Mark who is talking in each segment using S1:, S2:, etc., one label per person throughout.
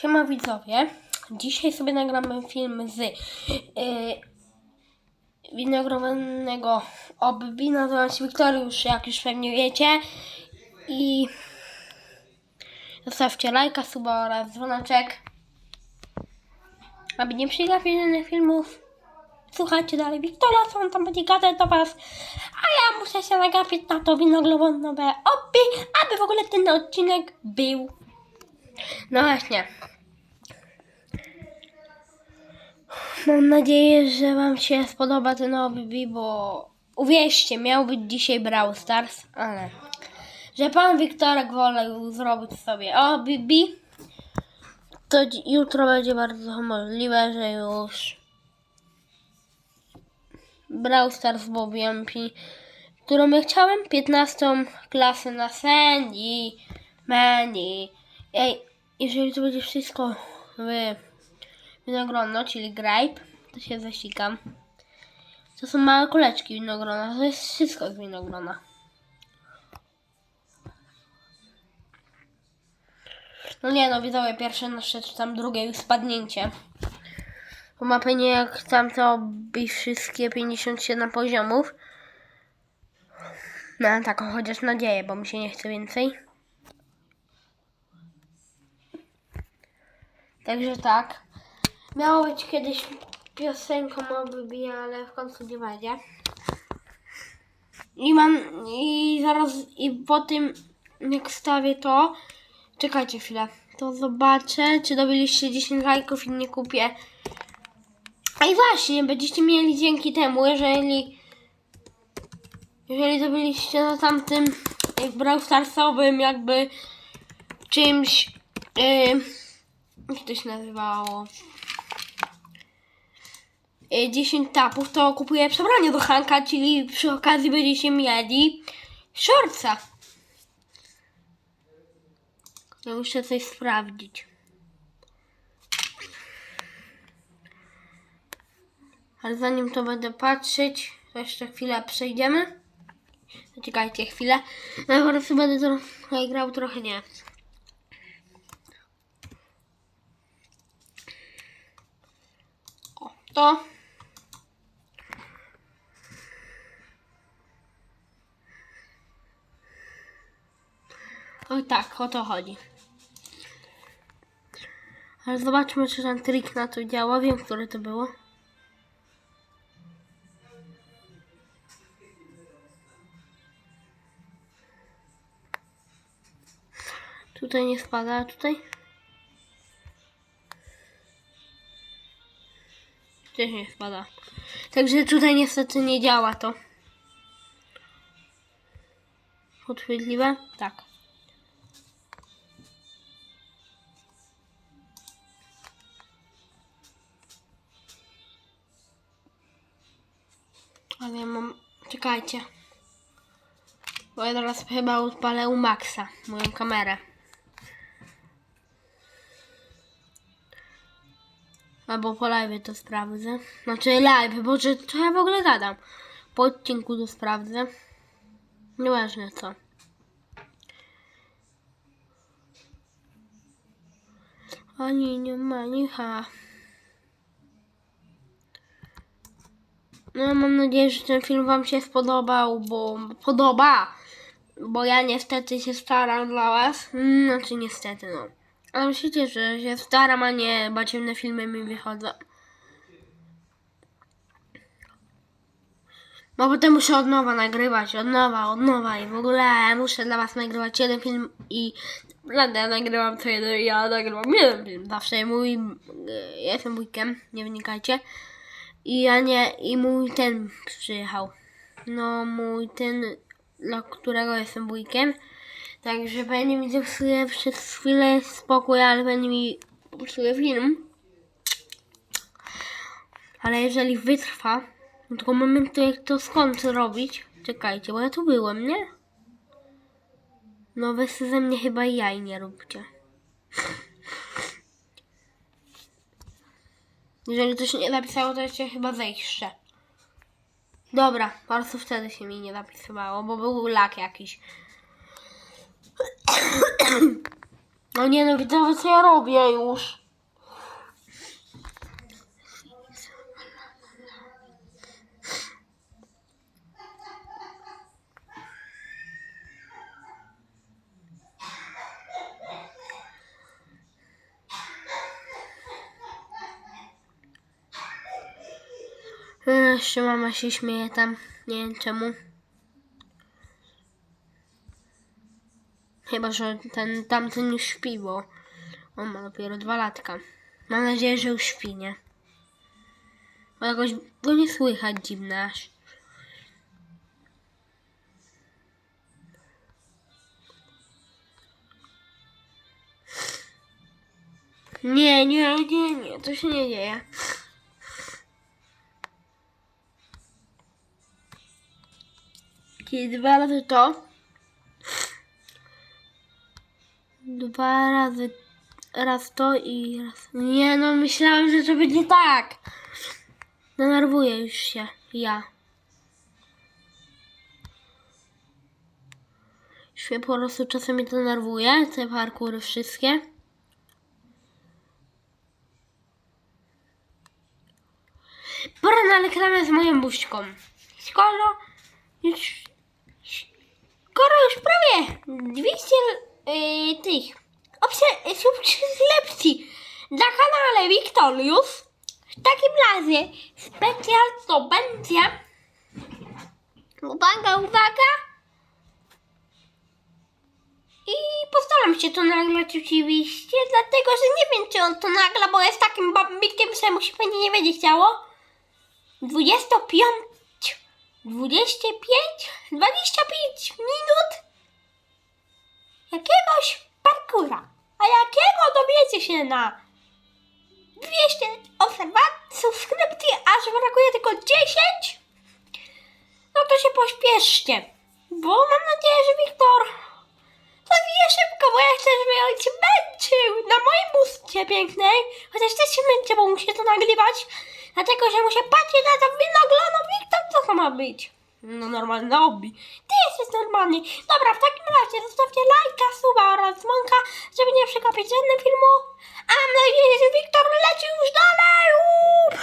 S1: Siema widzowie. Dzisiaj sobie nagramy film z yy, winogrowanego obbi. Nazywam się Wiktoriusz, jak już pewnie wiecie. I zostawcie lajka, suba oraz dzwoneczek. Aby nie przegapić innych filmów. Słuchajcie dalej Wiktoria, co on tam będzie gadać do was. A ja muszę się nagapić na to winogrowane obbi, aby w ogóle ten odcinek był. No właśnie. Mam nadzieję, że Wam się spodoba ten OBB, bo uwierzcie, miał być dzisiaj Brawl Stars, ale że Pan Wiktorek wolał zrobić sobie OBB, to jutro będzie bardzo możliwe, że już Brawl Stars Bobby MP, którą ja chciałem, 15 klasę na Sandy, Mandy. Ej, jeżeli to będzie wszystko w winogrona, czyli grape, to się zasikam. To są małe kuleczki winogrona, to jest wszystko z winogrona. No nie no, widzowie, pierwsze nasze, czy tam drugie już spadnięcie. Bo ma pewnie jak tam to by wszystkie 57 poziomów. Mam taką chociaż nadzieję, bo mi się nie chce więcej. Także tak. Miało być kiedyś piosenką o Bibi, ale w końcu nie będzie. I mam, i zaraz, i po tym, jak wstawię to, czekajcie chwilę, to zobaczę, czy dobiliście 10 lajków i nie kupię. A i właśnie, będziecie mieli dzięki temu, jeżeli, jeżeli dobiliście na tamtym, jak Brawl Starsowym, jakby czymś, yy, jak to się nazywało? Y, 10 tapów, to kupuję przebranie do Hanka, czyli przy okazji będziecie mieli shortsa. Ja muszę coś sprawdzić. Ale zanim to będę patrzeć, to jeszcze chwilę przejdziemy. Czekajcie chwilę. No po prostu będę trochę grał, trochę nie. O, to. Oj tak, o to chodzi. Ale zobaczmy, czy ten trik na to działa. Wiem, które to było. Tutaj nie spada, a tutaj? Też nie spada. Także tutaj niestety nie działa to. Podchwytliwe? Tak. Czekajcie. Bo ja teraz chyba odpalę u Maxa moją kamerę. Albo po live to sprawdzę. Znaczy live, bo co ja w ogóle gadam. Po odcinku to sprawdzę. Nieważne co. Ani nie ma, nie ha. No mam nadzieję, że ten film wam się spodobał, bo podoba. Bo ja niestety się staram dla was. Mm, Znaczy niestety no. Ale myślicie, że się staram, a nie baciemne filmy mi wychodzą. Bo potem muszę od nowa nagrywać, od nowa, od nowa i w ogóle muszę dla was nagrywać jeden film i naprawdę ja nagrywam co jeden, ja nagrywam jeden film. Zawsze mój, e, jestem wujkiem, nie wynikajcie. I ja nie, i mój ten przyjechał. No mój ten, dla którego jestem wujkiem. Także będzie mi zepsuje przez chwilę spokój, ale będzie mi popsuje film. Ale jeżeli wytrwa, do tego momentu jak to skończę robić, czekajcie, bo ja tu byłem, nie? No wy ze mnie chyba jaj nie róbcie. Jeżeli się nie napisało, to jeszcze chyba zejście. Dobra, prostu wtedy się mi nie napisywało, bo był lak jakiś. No nie no, widzowie, co ja robię już? Jeszcze mama się śmieje tam, nie wiem czemu. Chyba, że ten tamten już śpi, bo on ma dopiero dwa latka. Mam nadzieję, że już śpi, nie? Bo jakoś go nie słychać dziwne aż. Nie, nie, nie, nie, to się nie dzieje. Kiedy dwa razy to, Dwa razy. Raz to i raz. Nie no, myślałem, że to będzie tak. Denerwuję już się. Ja. Już mnie po prostu czasami denerwuje. Te parkury wszystkie. Pora na reklamę z moją buźką. Skoro już skoro już prawie 200 yy, tych subskrypcji na kanale Wiktorius, w takim razie specjal to będzie uwaga, uwaga i postaram się to nagrać oczywiście, dlatego, że nie wiem, czy on to nagra, bo jest takim bambikiem, że mu się pewnie nie będzie chciało. 25 25 25 minut jakiegoś parkura. A jakiego dowiecie się na 200 obserwacji, subskrypcji, aż brakuje tylko 10? No to się pośpieszcie, bo mam nadzieję, że Wiktor zawije szybko, bo ja chcę, żeby on się męczył na mojej muszce pięknej, chociaż też się męczę, bo muszę to nagrywać, dlatego, że muszę patrzeć na to winogrono. Wiktor, co to ma być? No normalne hobby. Ty jesteś normalny. Dobra, w takim razie zostawcie lajka, suba oraz dzwonka, żeby nie przegapić żadnego filmu. A mam nadzieję, że Wiktor leci już dalej. Uup.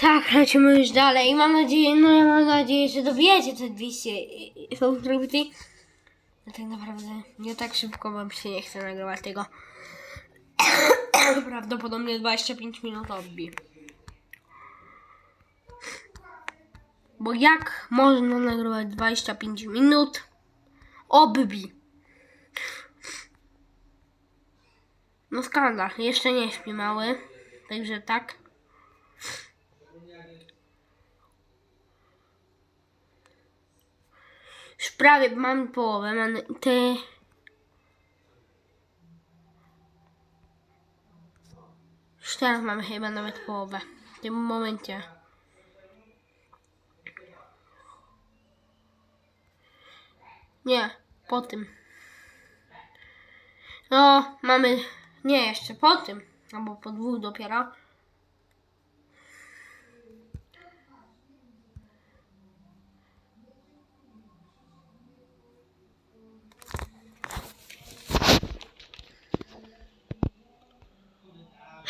S1: Tak, lecimy już dalej. I mam nadzieję, no ja mam nadzieję, że dowiecie te 200 subskrypcji. No tak naprawdę nie tak szybko, bo mi się nie chce nagrywać tego. Prawdopodobnie 25 minut odbi. Bo jak można nagrywać 25 minut? Obbi. No skandal, jeszcze nie śpi mały. Także tak. Już prawie mam połowę. Mam te... Już teraz mamy chyba nawet połowę. W tym momencie. Nie, po tym. No, mamy. Nie, jeszcze po tym. Albo po dwóch dopiero.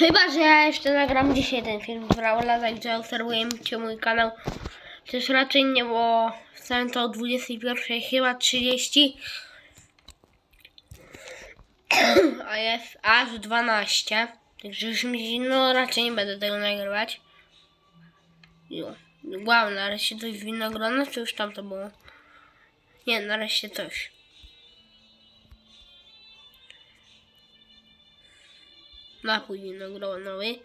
S1: Chyba, że ja jeszcze nagram dzisiaj ten film z Raula, także obserwujcie mój kanał. Też raczej nie, bo wstałem to o 21 chyba 30. A jest aż 12. Także już mi no raczej nie będę tego nagrywać. Wow, nareszcie coś winogrona, czy już tam to było? Nie, nareszcie coś. Napój winogronowy.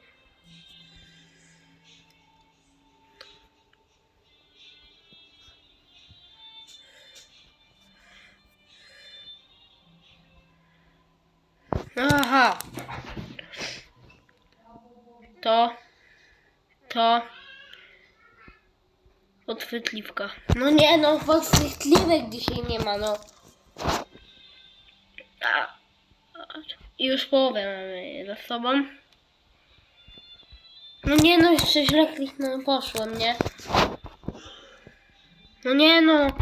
S1: Aha. To. To. Podchwytliwka. No nie no, podchwytliwek dzisiaj nie ma, no. A, a, I już połowę mamy za sobą. No nie no, jeszcze źle kliknąłem, poszłem, nie? No nie no,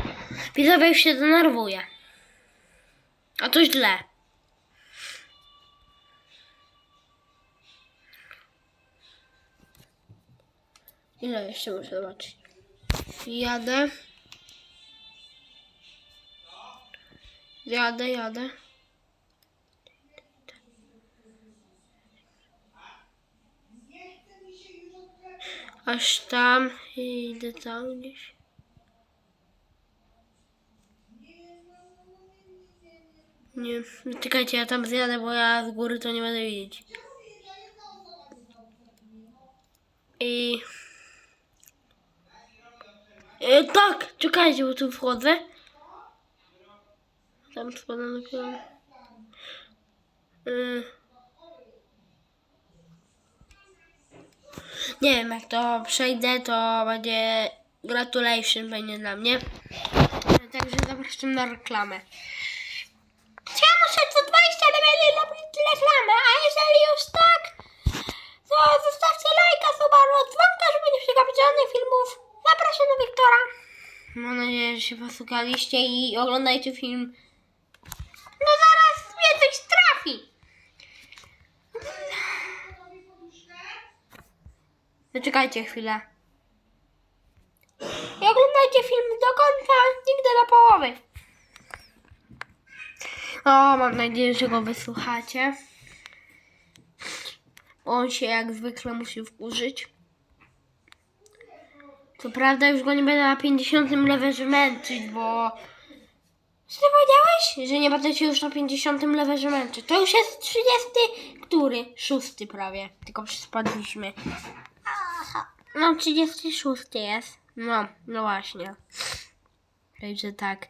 S1: widzowie już się denerwuje. A to źle. Ile jeszcze muszę zobaczyć? Jadę. Jadę, jadę. Aż tam i idę tam gdzieś. Nie, no czekajcie, ja tam zjadę, bo ja z góry to nie będę widzieć. I... E, tak, czekajcie, bo tu wchodzę. Tam spadam na piano. Y. Nie wiem, jak to przejdę, to będzie gratulation będzie dla mnie. Także zapraszam na reklamę. Ja muszę co 20 leveli robić reklamę, a jeżeli już tak, to zostawcie lajka, suba, dzwonka, żeby nie przegapić żadnych filmów. Zapraszam do Wiktora. Mam nadzieję, że się posłuchaliście i oglądajcie film. No zaraz mnie coś trafi. Zaczekajcie chwilę. I oglądajcie film do końca, nigdy do połowy. O, mam nadzieję, że go wysłuchacie. On się jak zwykle musi wkurzyć. Co prawda już go nie będę na 50 levelze męczyć, bo... Co ty powiedziałeś? Że nie będę cię już na 50 levelze męczyć. To już jest 30, który? Szósty prawie. Tylko spadliśmy. No 36 jest. No, no właśnie. Także tak.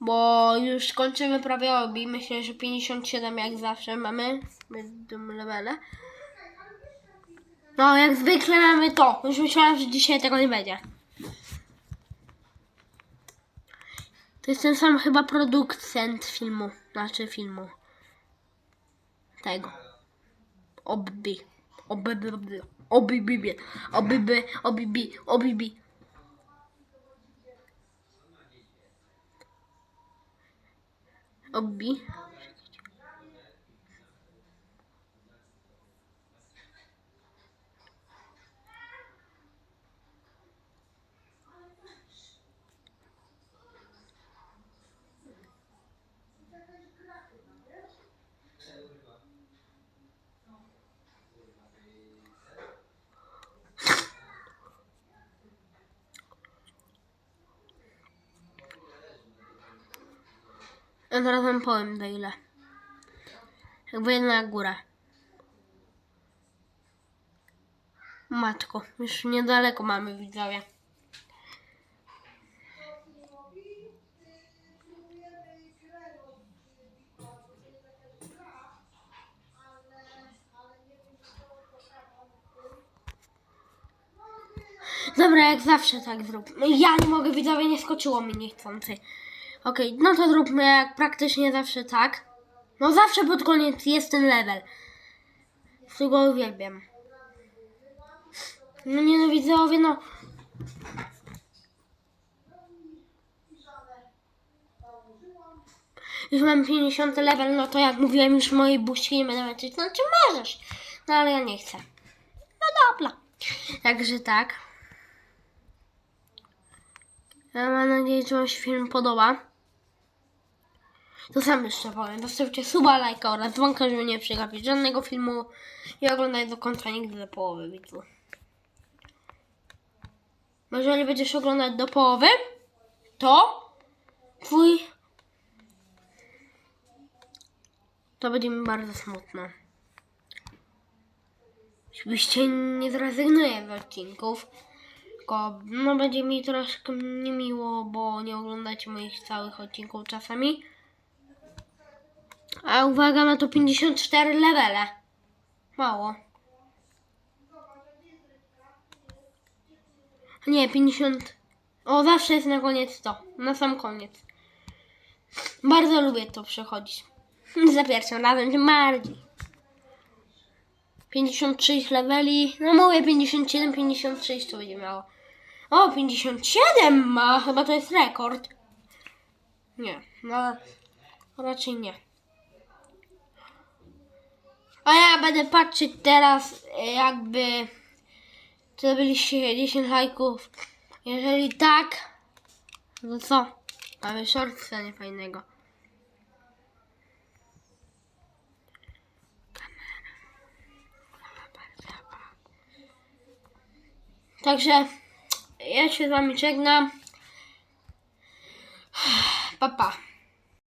S1: Bo już kończymy prawie obi. Myślę, że 57 jak zawsze mamy. Będą levele. No, jak zwykle mamy to. Już myślałam, że dzisiaj tego nie będzie. To jest ten sam chyba producent filmu. Znaczy filmu. Tego. Obbi. Obbi. Obbi. Obbi. Obbi. Obbi. Obbi. Ja zaraz wam powiem do ile. Jak na. Matko, już niedaleko mamy widzowie. Dobra, jak zawsze tak zrób. Ja nie mogę, widzowie, nie skoczyło mi niechcący. Okej, no to zróbmy jak praktycznie zawsze tak. No zawsze pod koniec jest ten level. Z go uwielbiam. No nie no widzowie, no. Już mam 50 level, no to jak mówiłem już mojej buźki nie będę męczyć. Znaczy możesz, no ale ja nie chcę. No dobra. Także tak. Ja mam nadzieję, że Wam się film podoba. To sam jeszcze powiem. Zostawcie suba, lajka oraz dzwonka, żeby nie przegapić żadnego filmu i oglądaj do końca, nigdy do połowy, widzu. Jeżeli będziesz oglądać do połowy, to twój... To będzie mi bardzo smutno. Oczywiście nie zrezygnuję z odcinków, tylko no będzie mi troszkę niemiło, bo nie oglądacie moich całych odcinków czasami. A uwaga, ma to 54 levele. Mało. Nie, 50. O, zawsze jest na koniec to. Na sam koniec. Bardzo lubię to przechodzić. Za pierwszym razem tym bardziej. 56 leveli. No mówię 57, 56 to będzie miało. O, 57 ma, chyba to jest rekord. Nie, no raczej nie. A ja będę patrzeć teraz, jakby zrobiliście 10 lajków. Jeżeli tak, no co? Mamy shortsa niefajnego. Także ja się z wami żegnam. Papa. Pa.